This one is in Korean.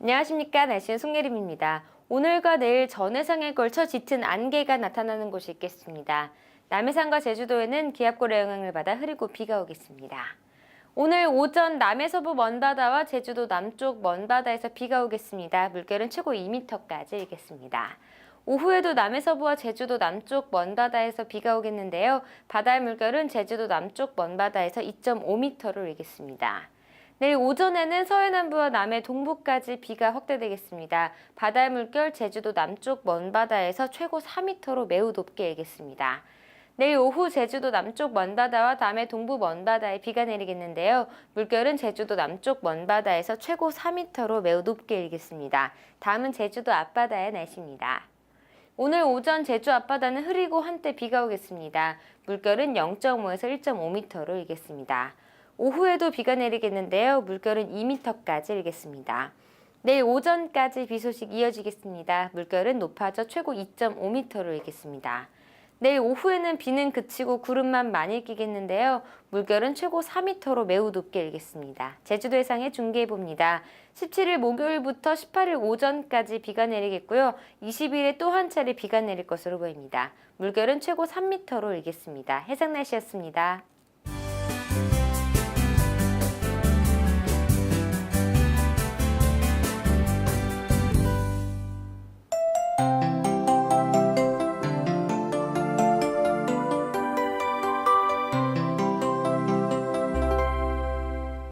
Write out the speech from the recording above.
안녕하십니까 날씨는 송예림입니다. 오늘과 내일 전해상에 걸쳐 짙은 안개가 나타나는 곳이 있겠습니다. 남해상과 제주도에는 기압골의 영향을 받아 흐리고 비가 오겠습니다. 오늘 오전 남해서부 먼바다와 제주도 남쪽 먼바다에서 비가 오겠습니다. 물결은 최고 2m까지 일겠습니다. 오후에도 남해서부와 제주도 남쪽 먼바다에서 비가 오겠는데요. 바다의 물결은 제주도 남쪽 먼바다에서 2.5m로 일겠습니다. 내일 오전에는 서해남부와 남해 동부까지 비가 확대되겠습니다. 바다의 물결 제주도 남쪽 먼바다에서 최고 4m로 매우 높게 일겠습니다. 내일 오후 제주도 남쪽 먼바다와 남해 동부 먼바다에 비가 내리겠는데요. 물결은 제주도 남쪽 먼바다에서 최고 4m로 매우 높게 일겠습니다. 다음은 제주도 앞바다의 날씨입니다. 오늘 오전 제주 앞바다는 흐리고 한때 비가 오겠습니다. 물결은 0.5에서 1.5m로 일겠습니다. 오후에도 비가 내리겠는데요. 물결은 2m까지 일겠습니다. 내일 오전까지 비 소식 이어지겠습니다. 물결은 높아져 최고 2.5m로 일겠습니다. 내일 오후에는 비는 그치고 구름만 많이 끼겠는데요. 물결은 최고 4m로 매우 높게 일겠습니다. 제주도 해상에 중계해 봅니다. 17일 목요일부터 18일 오전까지 비가 내리겠고요. 20일에 또 한 차례 비가 내릴 것으로 보입니다. 물결은 최고 3m로 일겠습니다. 해상 날씨였습니다.